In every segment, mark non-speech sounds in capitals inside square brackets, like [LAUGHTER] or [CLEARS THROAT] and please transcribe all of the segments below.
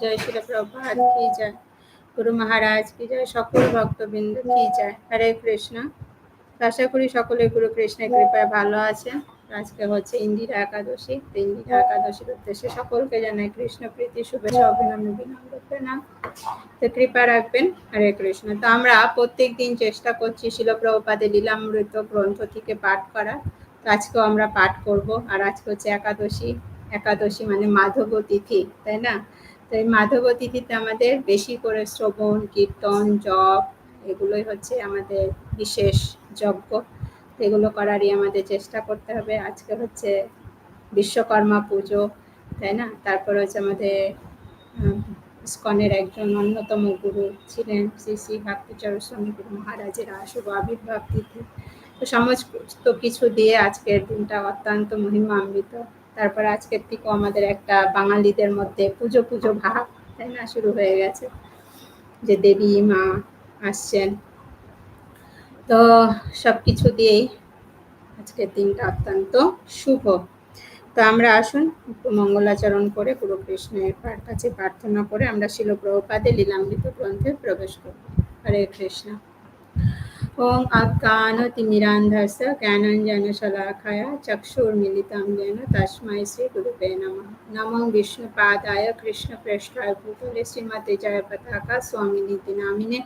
জয় শিল প্রভাত কি জয়? গুরু মহারাজ, কি জয়? সকল ভক্তবৃন্দ, কি জয়? হরে কৃষ্ণ। আশা করি সকলে গুরু কৃষ্ণের কৃপায় ভালো আছে। আজকে হচ্ছে ইন্দিরা একাদশী। ইন্দিরা একাদশীর উদ্দেশ্যে সকলকে জানাই কৃষ্ণ প্রীতি, শুভেচ্ছা, অভিনন্দন, বিনম্র তো কৃপা রাখবেন। হরে কৃষ্ণ। তো আমরা প্রত্যেক দিন চেষ্টা করছি শিল প্রভুপাদে লীলামৃত গ্রন্থ থেকে পাঠ করা তো আজকেও আমরা পাঠ করব। আর আজকে হচ্ছে একাদশী। একাদশী মানে মাধব তিথি তাই না? তো এই মাধব তিথিতে আমাদের বেশি করে শ্রবণ, কীর্তন, জপ এগুলোই হচ্ছে আমাদের বিশেষ যজ্ঞ। এগুলো করারই আমাদের চেষ্টা করতে হবে। আজকে হচ্ছে বিশ্বকর্মা পুজো, তাই না? তারপর হচ্ছে আমাদের স্কনের একজন অন্যতম গুরু ছিলেন শ্রী শ্রী ভক্তিচরণ স্বামী গুরু মহারাজের শুভ আবির্ভাব তিথি। তো সমস্ত কিছু দিয়ে আজকের দিনটা অত্যন্ত মহিমান্বিত। তারপর আজকের থেকেও আমাদের একটা বাঙালিদের মধ্যে পুজো পুজো ভাব, তাই না? শুরু হয়ে গেছে যে দেবী, মা আসছেন। তো সব কিছু দিয়েই আজকের দিনটা অত্যন্ত শুভ। তো আমরা আসুন, একটু মঙ্গলাচরণ করে গুরু কৃষ্ণের কাছে প্রার্থনা করে আমরা শিল প্রভুপাদে লীলামৃত গ্রন্থে প্রবেশ করব। হরে কৃষ্ণ। ওং আজ্ঞানতিমিরান্ধস্য জ্ঞানঞ্জনশলাখায় চক্ষুর্মিলিতাং যেন তস্মাই শ্রীগুরুবে নমঃ নমঃ বিষ্ণুপাদায় কৃষ্ণপ্রেষ্ঠায় ভূতলে শ্রীমতে জয়পতাকা স্বামিনীতি নামিনে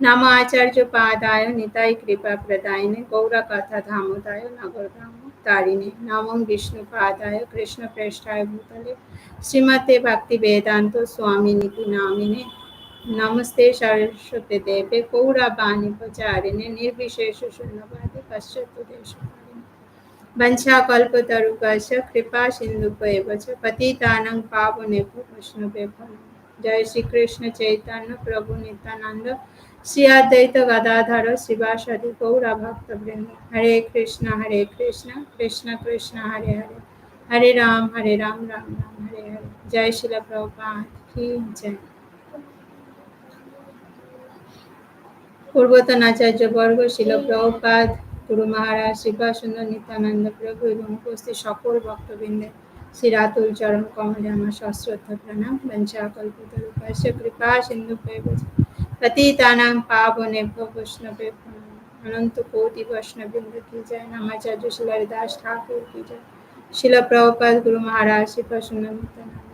নম আচার্যপাদায় নিতাই কৃপাপ্রদায়নে গৌরকথা ধামদায় নগরধাম তারিণে নমঃ বিষ্ণুপাদায় কৃষ্ণপ্রেষ্ঠায় ভূতলে শ্রীমতে ভক্তিবেদান্ত স্বামিনীতি নামিনে नमस्ते सरस्वती देवे गौरवाणी प्रचारिणे निर्विशेष शून्यवादी पश्चात देश वंशा कल्पतरुकश कृपा पतितानं पावनेभ्यो वैष्णवेभ्यो जय श्री कृष्ण चैतन्य प्रभु नित्यानंद श्री अद्वैत गदाधर शिवासदि गौरा भक्त वृंद हरे कृष्ण हरे कृष्ण कृष्ण कृष्ण, हरे हरे। हरे राम हरे राम राम राम, हरे हरे। जय शिल प्रभुपाद की जय। পূর্বতন আচার্য বর্গ শিল প্রভুপাদ, গুরু মহারাজ শ্রীপাসুন্দর নিত্যানন্দ প্রভু এবং উপস্থিত সকল ভক্তবৃন্দে, শ্রী রাতুল চরণ কমলে আমার সশ্রদ্ধ প্রণাম কৃপা সিন্ধু পতিতানাং পাবনে বৈষ্ণবে অনন্ত কোটি বৈষ্ণবৃন্দ কি যায় নামাচার্য শিলারি দাস ঠাকুর কি যায় শিল প্রভুপাদ, গুরু মহারাজ শ্রীপাসুন্দর নিত্যানন্দ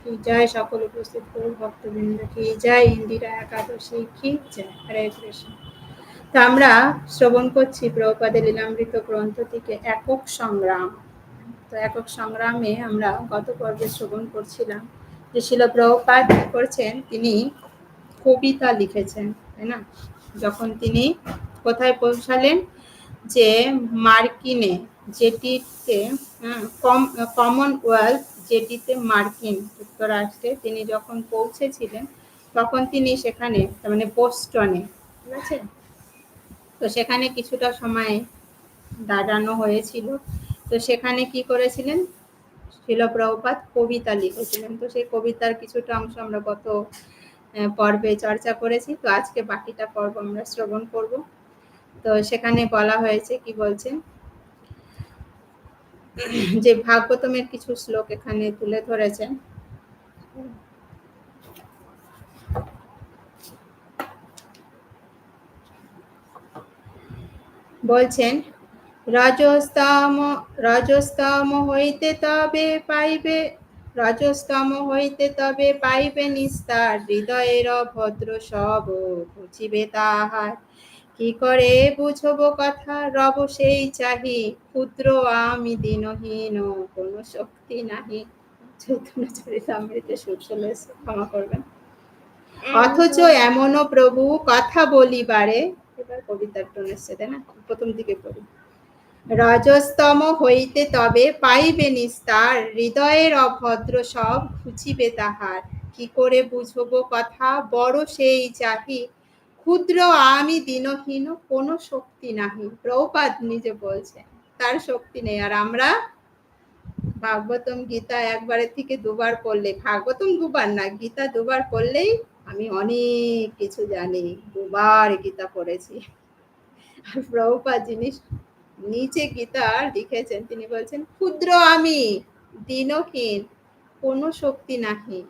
কি জয় সকল উপস্থিত করুন, ভক্তবৃন্দ কি জয় ইন্দিরা একাদশী কি জয় হরে কৃষ্ণ। তো আমরা শ্রবণ করছি প্রভুপাদের লীলামৃত গ্রন্থ থেকে একক সংগ্রাম। তো একক সংগ্রামে আমরা গত পর্বে শ্রবণ করছিলাম যে শিল প্রভুপাদ করছেন? তিনি কবিতা লিখেছেন, তাই না? যখন তিনি কোথায় পৌঁছালেন? যে মার্কিনে, যেটিতে কমনওয়েলথ যেটিতে মার্কিন যুক্তরাষ্ট্রে তিনি যখন পৌঁছেছিলেন, তখন তিনি সেখানে মানে বোস্টনে, ঠিক আছে? তো সেখানে কিছুটা সময় দাঁড়ানো হয়েছিল। তো সেখানে কি করেছিলেন? শিলপ্রভুপাত কবিতা লিখেছিলেন। তো সেই কবিতার কিছুটা অংশ আমরা গত পর্বে চর্চা করেছি। তো আজকে বাকিটা পর্ব আমরা শ্রবণ করব। তো সেখানে বলা হয়েছে, কি বলছেন? [CLEARS THROAT] যে ভাগবতমের কিছু শ্লোক এখানে তুলে ধরেছেন বলছেন রজস্তম রজস্তম হইতে তবে পাইবে রজস্তম হইতে তবে পাইবে নিস্তার, হৃদয়ের ভদ্র সব বুঝিবে তাহার। কি করে বুঝব কথা? রব সেই চাহি ক্ষুদ্র আমি দিনহীন কোন শক্তি নাহি। চৈতন্য চরিতামৃতে ক্ষমা করবেন। অথচ এমনও প্রভু কথা বলিবারে। এবার কবিতার টোন এসছে তাই না? প্রথম দিকে পড়ি। রজস্তম হইতে তবে পাইবে নিস্তার হৃদয়ের অভদ্র সব খুঁচিবে তাহার। কি করে বুঝব কথা? বড় সেই চাহি ক্ষুদ্র আমি দিনহীন, কোনো শক্তি নাহি। প্রপাত নিজে বলছে তার শক্তি নেই। আর আমরা ভাগবতম গীতা একবারের থেকে দুবার পড়লে ভাগবতম দুবার না, গীতা দুবার পড়লেই আমি অনেক কিছু জানি। দুবার গীতা পড়েছি। আর প্রভুপাত জিনিস নিচে গীতা লিখেছেন, তিনি বলছেন, ক্ষুদ্র আমি দিনহীন, কোনো শক্তি নাহি।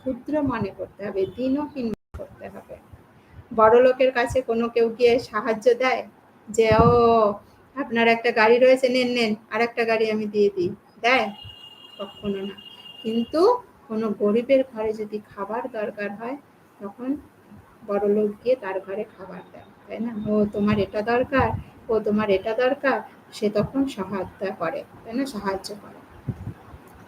ক্ষুদ্র মনে করতে হবে, দিনহীন করতে হবে। বড় লোকের কাছে কোনো কেউ গিয়ে সাহায্য দেয়? যে, ও, আপনার একটা গাড়ি রয়েছে, নেন নেন আর একটা গাড়ি আমি দিয়ে দিই। দেয়? কখনো না। কিন্তু কোনো গরিবের ঘরে যদি খাবার দরকার হয়, তখন বড় লোক গিয়ে তার ঘরে খাবার দেয়, তাই না? ও, তোমার এটা দরকার, ও, তোমার এটা দরকার। সে তখন সহায়তা করে, তাই না? সাহায্য করে।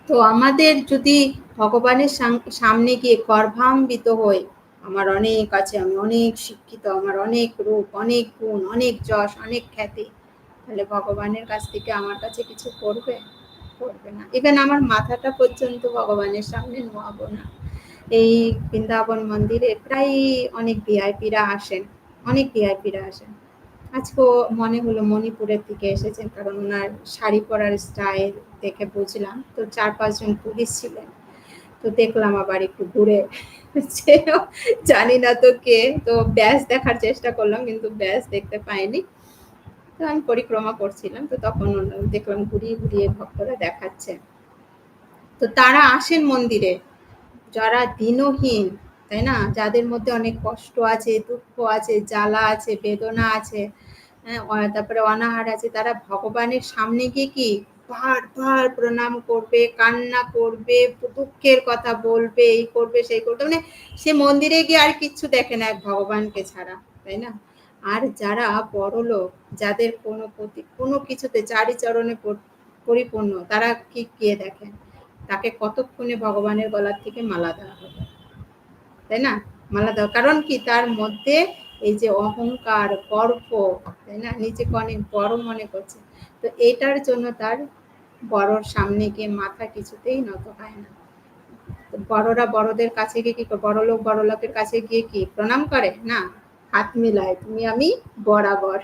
তো আমাদের যদি ভগবানের সামনে গিয়ে গর্ভাম্বিত হই আমার অনেক আছে, আমি অনেক শিক্ষিত, আমার অনেক রূপ, অনেক গুণ, অনেক যশ, অনেক খ্যাতি। তাহলে ভগবানের কাছ থেকে আমার কাছে কিছু করবে? করবে না। ইভেন আমার মাথাটা পর্যন্ত ভগবানের সামনে নোয়াবো না। এই বৃন্দাবন মন্দিরে প্রায় অনেক ভিআইপিরা আসেন, অনেক ভিআইপিরা আসেন। আজকেও মনে হলো মণিপুরের থেকে এসেছেন, কারণ ওনার শাড়ি পরার স্টাইল দেখে বুঝলাম। তো চার পাঁচজন পুলিশ ছিলেন। তো দেখলাম আবার একটু ঘুরে জানি না তো কে। তো ব্যাস দেখার চেষ্টা করলাম, কিন্তু ব্যাস দেখতে পাইনি। তো আমি পরিক্রমা করছিলাম, তো তখন দেখলাম ঘুরিয়ে ঘুরিয়ে ভক্তরা দেখাচ্ছে। তো তারা আসেন মন্দিরে। যারা দিনহীন, তাই না? যাদের মধ্যে অনেক কষ্ট আছে, দুঃখ আছে, জ্বালা আছে, বেদনা আছে হ্যাঁ তারপরে অনাহার আছে, তারা ভগবানের সামনে গিয়ে কি বারবার প্রণাম করবে, কান্না করবে, দুঃখের কথা বলবে, এই করবে, সেই করবে। মানে সে মন্দিরে গিয়ে আর কিচ্ছু দেখে না ভগবানকে ছাড়া, তাই না? আর যারা বড় লোক, যাদের কোনো প্রতি, কোনো কিছুতে চারি চরণে পরিপূর্ণ, তারা কি কে দেখেন? তাকে কতক্ষণে ভগবানের গলার থেকে মালা দেওয়া হবে? তাই না? মালা দেওয়া, কারণ কি? তার মধ্যে এই যে অহংকার, গর্ব, তাই না? নিজেকে অনেক বড় মনে করছে। তো এটার জন্য তার বড়র সামনে গিয়ে মাথা কিছুতেই নত হয় না। বড়রা বড়দের কাছে গিয়ে কি বড় লোক বড় লোকের কাছে গিয়ে কি প্রণাম করে? না, হাত মিলায়, তুমি আমি বরাবর।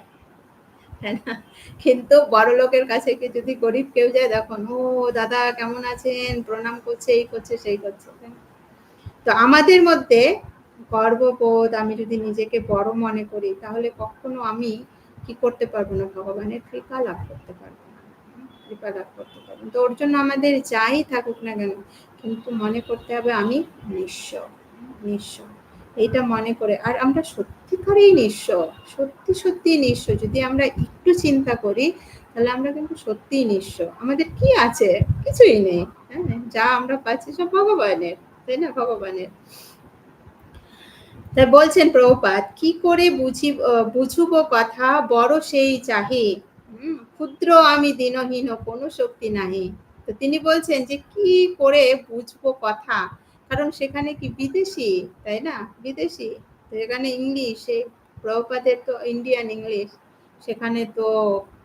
কিন্তু বড় লোকের কাছে কি যদি গরিব কেউ যায় দেখুন ও দাদা কেমন আছেন? প্রণাম করছে, এই করছে, সেই করছে। তো আমাদের মধ্যে গর্ববোধ আমি যদি নিজেকে বড় মনে করি, তাহলে কখনো আমি কি করতে পারব না, ভগবানের কৃপা লাভ করতে পারব না, কৃপা লাভ করতে পারব তো ওর জন্য আমাদের যাই থাকুক না কেন, কিন্তু মনে করতে হবে আমি নিঃস্ব নিঃস্ব। এইটা মনে করে, আর আমরা সত্যিকারেই নিঃস্ব, সত্যি সত্যি নিঃস্ব। যদি আমরা একটু চিন্তা করি, তাহলে আমরা কিন্তু সত্যিই নিঃস্ব। আমাদের কি আছে? কিছুই নেই হ্যাঁ? যা আমরা পাচ্ছি সব ভগবানের, তাই না? ভগবানের। তাই বলছেন প্রভুপাত কি করে বুঝি বুঝুব কথা? বড় সেই চাহি। ক্ষুদ্র আমি দিনহীন, কোনো শক্তি নাহি। তো তিনি বলছেন যে, কি করে বুঝব কথা? কারণ সেখানে কি বিদেশি, তাই না? বিদেশি। সেখানে ইংলিশ প্রভুপাতের তো ইন্ডিয়ান ইংলিশ, সেখানে তো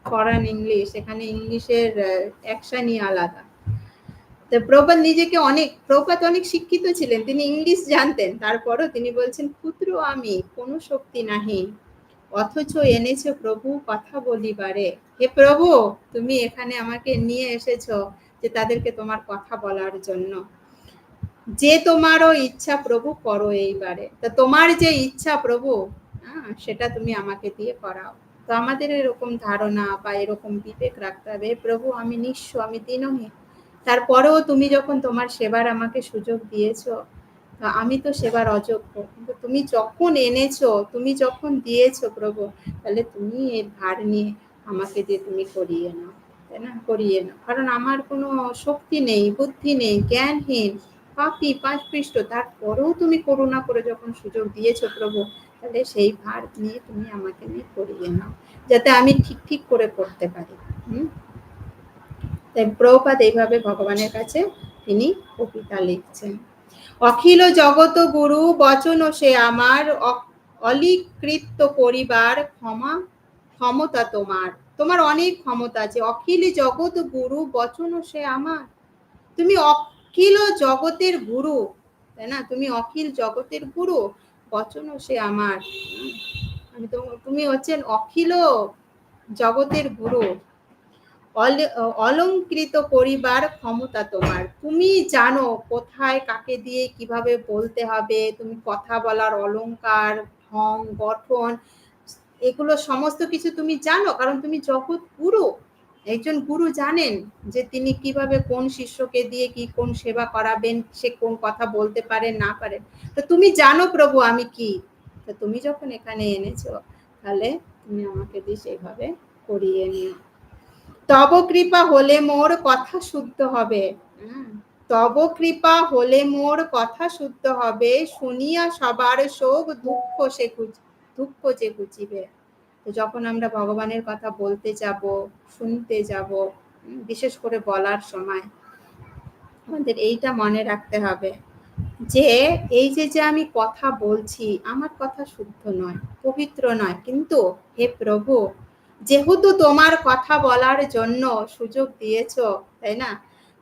ফরেন ইংলিশ, সেখানে ইংলিশের অ্যাকশনই আলাদা। তো প্রপাত নিজেকে অনেক, প্রপাত অনেক শিক্ষিত ছিলেন। তিনি ইংলিশ জানতেন। তারপরও তিনি বলছেন, ক্ষুদ্র আমি, কোনো শক্তি নাহি। অথচ এনেছো প্রভু কথা বলিবারে। হে প্রভু, তুমি এখানে আমাকে নিয়ে এসেছ যে তাদেরকে তোমার কথা বলার জন্য। যে তোমারও ইচ্ছা প্রভু করো এইবারে। তা তোমার যে ইচ্ছা প্রভু হ্যাঁ সেটা তুমি আমাকে দিয়ে করাও। তো আমাদের এরকম ধারণা বা এরকম বিবেক রাখতে হবে প্রভু, আমি নিঃস্ব, আমি দিনহীন। তারপরেও তুমি যখন তোমার সেবার আমাকে সুযোগ দিয়েছ আমি তো সেবার অযোগ্য। কিন্তু তুমি যখন এনেছো, তুমি যখন দিয়েছ প্রভু, তাহলে তুমি এর ভার নিয়ে আমাকে দিয়ে তুমি করিয়ে নাও, তাই না? করিয়ে নাও। কারণ আমার কোনো শক্তি নেই, বুদ্ধি নেই, জ্ঞানহীন, পাপি পাঁচ পৃষ্ঠ তারপরেও তুমি করুণা করে যখন সুযোগ দিয়েছ প্রভু, তাহলে সেই ভার নিয়ে তুমি আমাকে নিয়ে করিয়ে নাও, যাতে আমি ঠিক ঠিক করে করতে পারি। হুম? তাই প্রপাত এইভাবে ভগবানের কাছে তিনি কবিতা লিখছেন। অখিল জগত গুরু, বচন সে আমার অলিকৃত পরিবার, ক্ষমা, ক্ষমতা তোমার। তোমার অনেক ক্ষমতা আছে। অখিল জগৎ গুরু, বচন সে আমার। তুমি অখিল জগতের গুরু, তাই না? তুমি অখিল জগতের গুরু, বচন সে আমার। আমি তুমি হচ্ছেন অখিল জগতের গুরু। অলঙ্কৃত করিবার ক্ষমতা তোমার। তুমি জানো কোথায় কাকে দিয়ে কীভাবে বলতে হবে, তুমি কথা বলার অলঙ্কার ঢং, গঠন, এগুলো সমস্ত কিছু তুমি জানো, কারণ তুমি জগৎ গুরু। একজন গুরু জানেন যে তিনি কীভাবে কোন শিষ্যকে দিয়ে কি কোন সেবা করাবেন, সে কোন কথা বলতে পারে, না পারে। তো তুমি জানো প্রভু আমি কি। তো তুমি যখন এখানে এনেছো, তাহলে তুমি আমাকে দিয়ে সেইভাবে করিয়ে নিও। তব কৃপা হলে মোর কথা শুদ্ধ হবে। তব কৃপা হলে মোর কথা শুদ্ধ হবে শুনিয়া সবার শোক দুঃখ সে দুঃখ যে ঘুচিবে তো যখন আমরা ভগবানের কথা বলতে যাব শুনতে যাব বিশেষ করে বলার সময় আমাদের এইটা মনে রাখতে হবে যে এই যে যে আমি কথা বলছি আমার কথা শুদ্ধ নয় পবিত্র নয় কিন্তু হে প্রভু যেহেতু তোমার কথা বলার জন্য সুযোগ দিয়েছ, তাই না?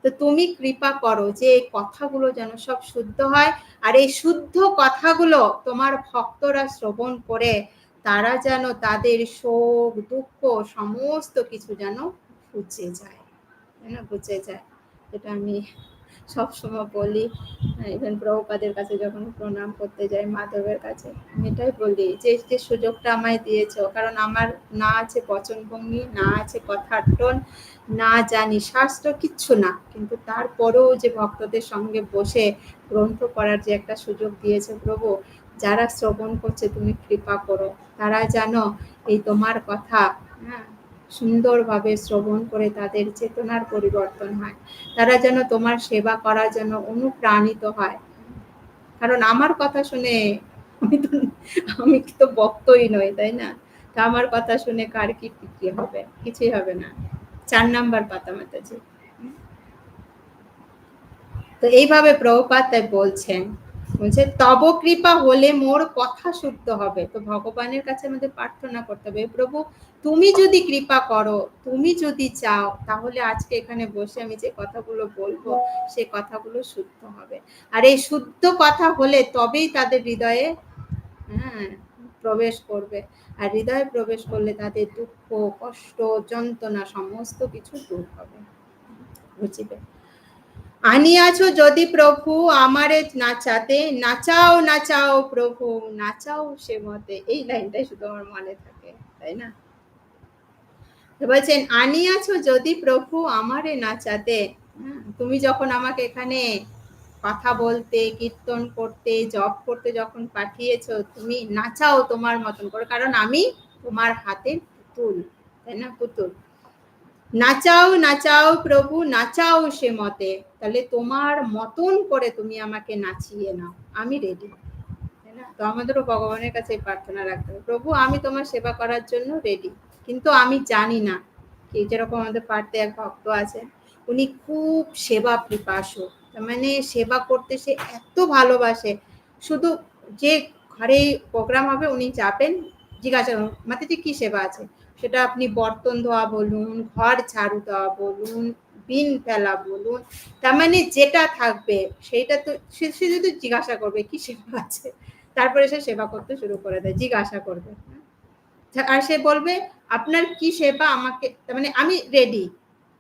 তো তুমি কৃপা করো যে এই কথাগুলো যেন সব শুদ্ধ হয় আর এই শুদ্ধ কথাগুলো তোমার ভক্তরা শ্রবণ করে, তারা যেন তাদের শোক, দুঃখ, সমস্ত কিছু যেন ঘুচে যায়। ঘুচে যায়। এটা আমি সবসময় বলি ইভেন প্রভুপাদের কাছে যখন প্রণাম করতে যাই, মাধবের কাছে, আমি এটাই বলি যে যে সুযোগটা আমায় দিয়েছ, কারণ আমার না আছে বচনভঙ্গি না আছে কথার টোন, না জানি শাস্ত্র, কিচ্ছু না। কিন্তু তারপরেও যে ভক্তদের সঙ্গে বসে গ্রন্থ করার যে একটা সুযোগ দিয়েছে প্রভু, যারা শ্রবণ করছে, তুমি কৃপা করো। তারা যেন এই তোমার কথা হ্যাঁ সুন্দরভাবে শ্রবণ করে তাদের চেতনার পরিবর্তন হয়। তারা যেন তোমার সেবা করার জন্য অনুপ্রাণিত হয়। কারণ আমার কথা শুনে আমি তো আমি তো বক্তই নই, তাই না? তা আমার কথা শুনে কার কি কি হবে? কিছুই হবে না। চার নাম্বার পাতা মাতাজি। তো এইভাবে প্রভুপাত বলছেন বলছে, তব কৃপা হলে মোর কথা শুদ্ধ হবে। তো ভগবানের কাছে আমাদের প্রার্থনা করতে হবে প্রভু, তুমি যদি কৃপা করো, তুমি যদি চাও, তাহলে আজকে এখানে বসে আমি যে কথাগুলো বলব, সে কথাগুলো শুদ্ধ হবে। আর এই শুদ্ধ কথা হলে তবেই তাদের হৃদয়ে হ্যাঁ প্রবেশ করবে। আর হৃদয়ে প্রবেশ করলে তাদের দুঃখ, কষ্ট, যন্ত্রণা, সমস্ত কিছু দূর হবে। বুঝিবে? আনিয়াছো যদি প্রভু আমারে নাচাতে, নাচাও নাচাও প্রভু, নাচাও সে মতে। এই লাইনটাই শুধু আমার মনে থাকে, তাই না? বলছেন, আনিয়াছো যদি প্রভু আমারে নাচাতে তুমি যখন আমাকে এখানে কথা বলতে, কীর্তন করতে জব করতে যখন পাঠিয়েছ, তুমি নাচাও তোমার মতন করে, কারণ আমি তোমার হাতের পুতুল, তাই না? পুতুল। নাচাও নাচাও প্রভু নাচাও সে মতে। তাহলে তোমার মতন করে তুমি আমাকে নাচিয়ে নাও। আমি রেডি তো আমাদেরও ভগবানের কাছে প্রার্থনা রাখতে হবে। প্রভু, আমি তোমার সেবা করার জন্য রেডি কিন্তু আমি জানি না কি, যেরকম আমাদের পার্থে এক ভক্ত আছে, উনি খুব সেবা পিপাসু। মানে সেবা করতে সে এত ভালোবাসে। শুধু যে ঘরে প্রোগ্রাম হবে, উনি যাবেন, জিজ্ঞাসা মাতে কি সেবা আছে? সেটা আপনি বর্তন ধোয়া বলুন, ঘর ঝাড়ু দেওয়া বলুন, বিন ফেলা বলুন, তার মানে যেটা থাকবে সেইটা তো সে যদি জিজ্ঞাসা করবে কি সেবা আছে, তারপরে সে সেবা করতে শুরু করে দেয়, জিজ্ঞাসা করবে। আর সে বলবে, আপনার কি সেবা আমাকে মানে আমি রেডি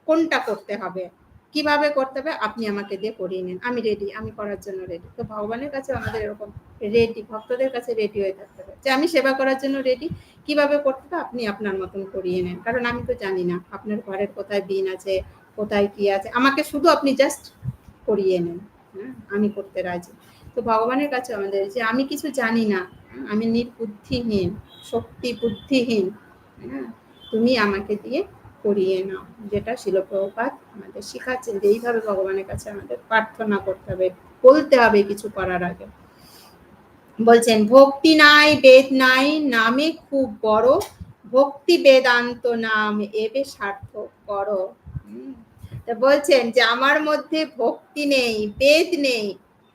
কোনটা করতে হবে? কীভাবে করতে হবে আপনি আমাকে দিয়ে করিয়ে নেন। আমি রেডি আমি করার জন্য রেডি তো ভগবানের কাছে আমাদের এরকম রেডি ভক্তদের কাছে রেডি হয়ে থাকতে হবে যে আমি সেবা করার জন্য রেডি কীভাবে করতে হবে আপনি আপনার মতন করিয়ে নেন। কারণ আমি তো জানি না আপনার ঘরের কোথায় বিন আছে, কোথায় কি আছে। আমাকে শুধু আপনি জাস্ট করিয়ে নেন। হ্যাঁ আমি করতে রাজি। তো ভগবানের কাছে আমাদের যে আমি কিছু জানি না আমি নির্বুদ্ধিহীন, শক্তি বুদ্ধিহীন হ্যাঁ তুমি আমাকে দিয়ে করিয়ে নাও, যেটা শিলপ্রপাত আমাদের শিখাচ্ছেন যে এইভাবে ভগবানের কাছে আমাদের প্রার্থনা করতে হবে, বলতে হবে কিছু করার আগে। বলছেন, ভক্তি নাই, বেদ নাই, নামে খুব বড়, ভক্তি বেদান্ত নাম এবে সার্থক করো। তা বলছেন যে, আমার মধ্যে ভক্তি নেই, বেদ নেই,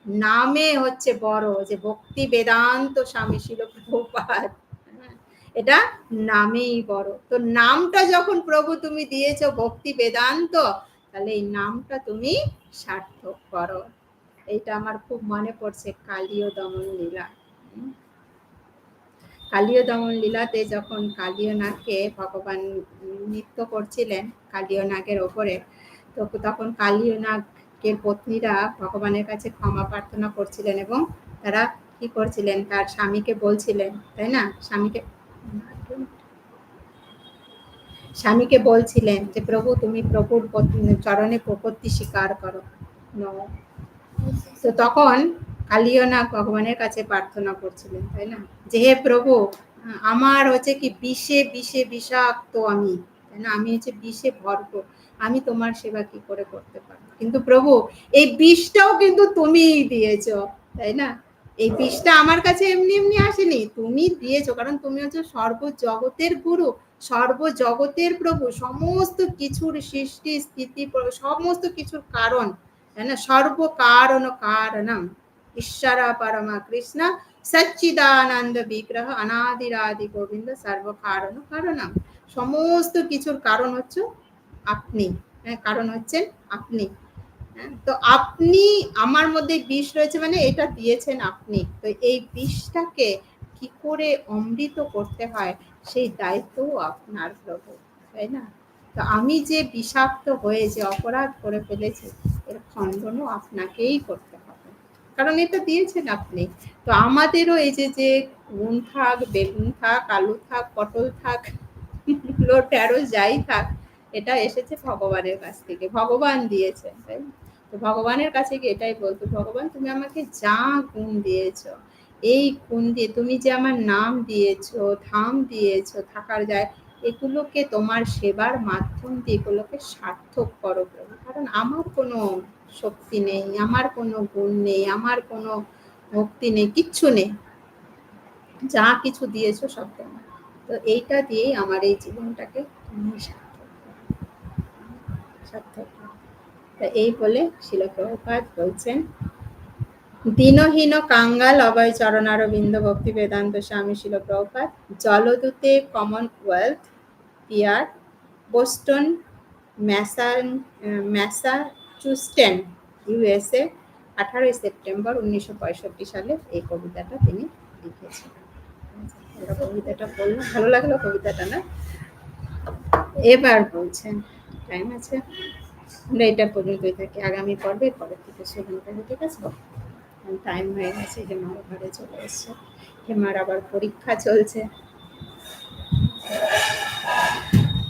নামে হচ্ছে বড় যে ভক্তি বেদান্ত স্বামী শিল প্রভুপাত এটা নামেই বড়। তো নামটা যখন প্রভু তুমি দিয়েছ ভক্তি বেদান্ত, তাহলে এই নামটা তুমি সার্থক করো। এইটা আমার খুব মনে পড়ছে কালীয় দমন লীলা। কালীয় দমন লীলাতে যখন কালীয় নাগকে ভগবান নৃত্য করছিলেন কালীয় নাগের ওপরে, তো তখন কালীয় নাগের পত্নীরা ভগবানের কাছে ক্ষমা প্রার্থনা করছিলেন এবং তারা কি করছিলেন, তার স্বামীকে বলছিলেন, তাই না? স্বামীকে স্বামীকে বলছিলেন যে, প্রভু, তুমি প্রভুর চরণে প্রপত্তি স্বীকার করো। তো তখন কালিয়নাগ ভগবানের কাছে প্রার্থনা করছিলেন, তাই না? যে, হে প্রভু, আমার হচ্ছে কি বিষে বিষে বিষাক্ত আমি, তাই না? আমি হচ্ছে বিষে ভরপুর। আমি তোমার সেবা কি করে করতে পারব? কিন্তু প্রভু, এই বিষটাও কিন্তু তুমিই দিয়েছ, তাই না? এই বিষটা আমার কাছে এমনি এমনি আসেনি। তুমি দিয়েছ কারণ তুমি হচ্ছে সর্বজগতের গুরু সর্বজগতের প্রভু সমস্ত কিছুর সৃষ্টি স্থিতি সমস্ত কিছুর কারণ তাই না? সর্বকারণ কারণম ঈশ্বর পরমা কৃষ্ণ সচ্চিদানন্দ বিগ্রহ অনাদিরাদি গোবিন্দ সর্বকারণ কারণম সমস্ত কিছুর কারণ হচ্ছে আপনি হ্যাঁ কারণ হচ্ছেন আপনি। হ্যাঁ, তো আপনি আমার মধ্যে বিষ রয়েছে মানে এটা দিয়েছেন আপনি। তো এই বিষটাকে কি করে অমৃত করতে হয় সেই দায়িত্বও আপনার প্রভু, তাই না? তো আমি যে বিষাক্ত হয়ে যে অপরাধ করে ফেলেছি, এর খণ্ডনও আপনাকেই করতে হবে। কারণ এটা দিয়েছেন আপনি। তো আমাদেরও এই যে যে নুন থাক, বেগুন থাক, আলু থাক, পটল থাক ঢেঁড়স, যাই থাক, এটা এসেছে ভগবানের কাছ থেকে। ভগবান দিয়েছে তাই তো ভগবানের কাছে গিয়ে এটাই বলতো, ভগবান, তুমি আমাকে যা গুণ দিয়েছ, এই গুণ দিয়ে তুমি যে আমার নাম দিয়েছ, ধাম দিয়েছ, থাকার যায়, এগুলোকে তোমার সেবার মাধ্যম দিয়ে এগুলোকে সার্থক করো কারণ আমার কোনো শক্তি নেই, আমার কোনো গুণ নেই, আমার কোনো ভক্তি নেই, কিচ্ছু নেই। যা কিছু দিয়েছ সব তোমার। তো এইটা দিয়েই আমার এই জীবনটাকে তুমি সার্থক তা এই বলে শিলপ্রপাত বলছেন, দীনহীন কাঙ্গাল অভয় চরণারবিন্দ ভক্তি বেদান্ত স্বামী শিলপ্রপাত জলদূতে কমনওয়েলথ পিয়ার বোস্টন ম্যাসান ম্যাসাচুস্টেন ইউএসএ আঠারোই সেপ্টেম্বর উনিশশো পঁয়ষট্টি সালে এই কবিতাটা তিনি লিখেছেন। কবিতাটা বললাম, ভালো লাগল কবিতাটা না? এবার বলছেন, টাইম আছে? আমরা এটা পর্যন্তই থাকি। আগামী পর্বে, পরের থেকে শুরু করব ঠিক আছে টাইম হয়ে গেছে যে মার ঘরে চলে এসছে। হেমার আবার পরীক্ষা চলছে।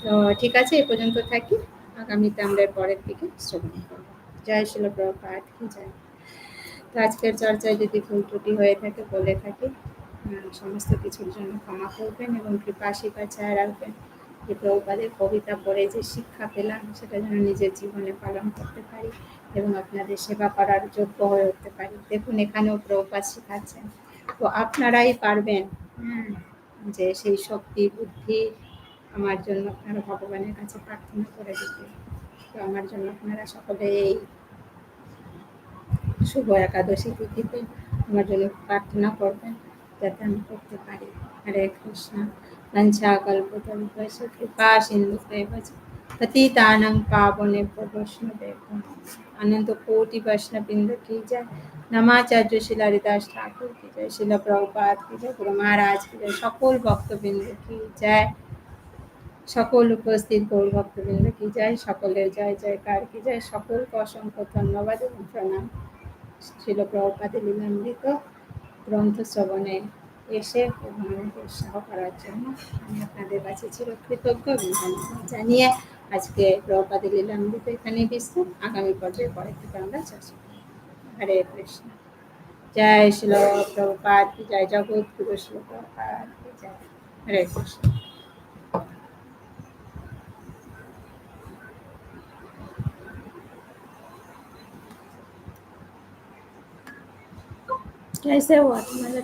তো ঠিক আছে, এ পর্যন্ত থাকি। আগামীতে আমরা পরের দিকে শ্রবণ করব। জয় শিল প্রভাত, কি জয়। তো আজকের চর্চায় যদি ভুল ত্রুটি হয়ে থাকে, বলে থাকি সমস্ত কিছুর জন্য ক্ষমা করবেন এবং কৃপা শিপা চায় রাখবেন। প্রভুপাদের কবিতা পড়ে যে শিক্ষা পেলাম সেটা যেন নিজের জীবনে পালন করতে পারি এবং আপনাদের সেবা করার যোগ্য হয়ে উঠতে পারি। দেখুন, এখানেও প্রভুপাত শেখাচ্ছেন। তো আপনারাই পারবেন যে সেই শক্তি, বুদ্ধি আমার জন্য আপনারা ভগবানের কাছে প্রার্থনা করে দিতে তো আমার জন্য আপনারা সকলে এই শুভ একাদশী তিথিতে আমার জন্য প্রার্থনা করবেন যাতে আমি করতে পারি। হরে কৃষ্ণ। वंशाकल्पतरुपस्य कृपा सिन्धुदेव पतितानं पावने वैष्णदेव अनंत कोटि वैष्णविंद की जय नमाचार्य शिला हरिदास ठाकुर की जय শিলা প্রভুপাত কি জয় গুরু মহারাজ কি জয় সকল ভক্তবৃন্দ কি জয় সকল উপস্থিত গৌর ভক্তবৃন্দ কি জয় সকলের জয় জয়কার কি জয় সকলকে অসংখ্য ধন্যবাদ এবং প্রণাম শিল প্রভুপাতে লীলামৃত গ্রন্থ শ্রবণে এসে আমাদের উৎসাহ করার জন্য আমি আপনাদের কাছে ছিল কৃতজ্ঞ এবং জানিয়ে আজকে প্রপাদি লীলামৃত এখানে বিশ্রাম আগামী পর্যায়ে পরে থেকে আমরা চর্চা হরে কৃষ্ণ জয় শিল প্রভুপাত জয় জগৎ গুরু শিল প্রভুপাত জয় হরে কৃষ্ণ कैसे हुआ तुम्हारा